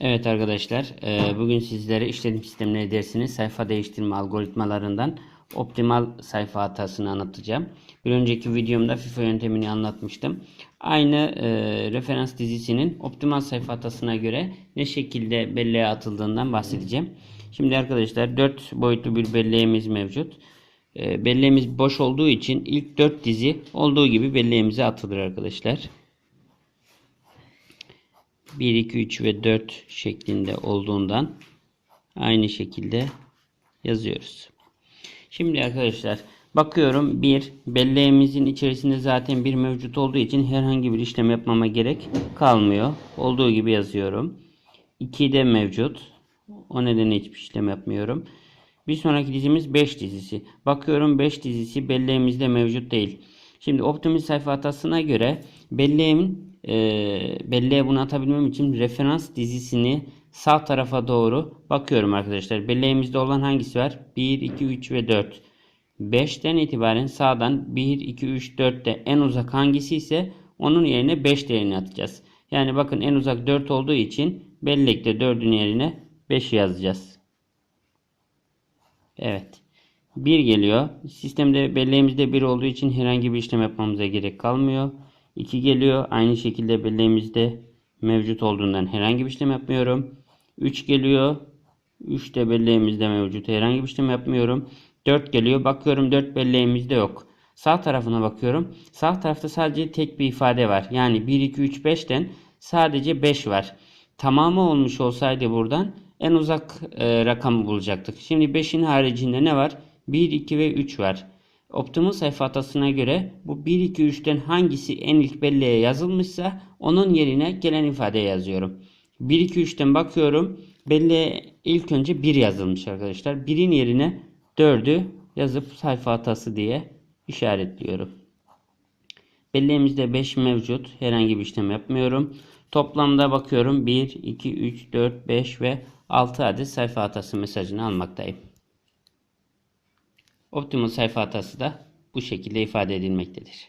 Evet arkadaşlar, e, bugün sizlere işletim sistemleri dersinin sayfa değiştirme algoritmalarından optimal sayfa hatasını anlatacağım. Bir önceki videomda FIFA yöntemini anlatmıştım. Aynı e, referans dizisinin optimal sayfa hatasına göre ne şekilde belleğe atıldığından bahsedeceğim. Şimdi arkadaşlar 4 boyutlu bir belleğimiz mevcut. E, belleğimiz boş olduğu için ilk 4 dizi olduğu gibi belleğimize atılır arkadaşlar. 1, 2, 3 ve 4 şeklinde olduğundan aynı şekilde yazıyoruz. Şimdi arkadaşlar bakıyorum bir belleğimizin içerisinde zaten bir mevcut olduğu için herhangi bir işlem yapmama gerek kalmıyor. Olduğu gibi yazıyorum. 2 de mevcut. O nedenle hiçbir işlem yapmıyorum. Bir sonraki dizimiz 5 dizisi. Bakıyorum 5 dizisi belleğimizde mevcut değil. Şimdi optimal sayfa hatasına göre belleğimin e, belleğe bunu atabilmem için referans dizisini sağ tarafa doğru bakıyorum arkadaşlar. Belleğimizde olan hangisi var? 1, 2, 3 ve 4. 5'ten itibaren sağdan 1, 2, 3, 4'te en uzak hangisi ise onun yerine 5 değerini atacağız. Yani bakın en uzak 4 olduğu için bellekte 4'ün yerine 5 yazacağız. Evet. 1 geliyor. Sistemde belleğimizde 1 olduğu için herhangi bir işlem yapmamıza gerek kalmıyor. 2 geliyor. Aynı şekilde belleğimizde mevcut olduğundan herhangi bir işlem yapmıyorum. 3 geliyor. 3 de belleğimizde mevcut. Herhangi bir işlem yapmıyorum. 4 geliyor. Bakıyorum 4 belleğimizde yok. Sağ tarafına bakıyorum. Sağ tarafta sadece tek bir ifade var. Yani 1, 2, 3, 5'ten sadece 5 var. Tamamı olmuş olsaydı buradan en uzak e, rakamı bulacaktık. Şimdi 5'in haricinde ne var? 1, 2 ve 3 var. Optimal sayfa hatasına göre bu 1, 2, 3'ten hangisi en ilk belleğe yazılmışsa onun yerine gelen ifadeye yazıyorum. 1, 2, 3'ten bakıyorum. Belleğe ilk önce 1 yazılmış arkadaşlar. 1'in yerine 4'ü yazıp sayfa hatası diye işaretliyorum. Belleğimizde 5 mevcut. Herhangi bir işlem yapmıyorum. Toplamda bakıyorum 1, 2, 3, 4, 5 ve 6 adet sayfa hatası mesajını almaktayım. Optimal sayfa hatası da bu şekilde ifade edilmektedir.